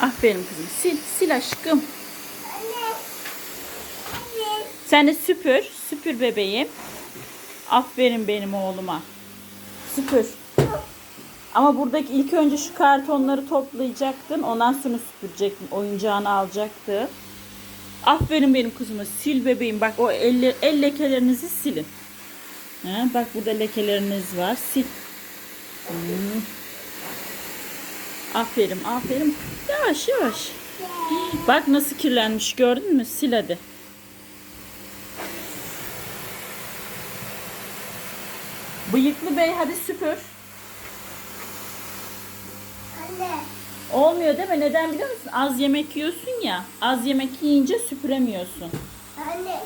Aferin kızım. Sil, sil aşkım. Anne. Anne. Sen de süpür. Süpür bebeğim. Aferin benim oğluma. Süpür. Ama buradaki ilk önce şu kartonları toplayacaktın. Ondan sonra süpürecektin. Oyuncağını alacaktın. Aferin benim kızıma. Sil bebeğim. Bak o elle, el lekelerinizi silin. Ha, bak burada lekeleriniz var. Sil. Hmm. Aferin, aferin. Yavaş yavaş. Bak nasıl kirlenmiş gördün mü? Sil hadi. Bıyıklı bey hadi süpür. Anne. Olmuyor değil mi? Neden biliyor musun? Az yemek yiyorsun ya. Az yemek yiyince süpüremiyorsun. Anne.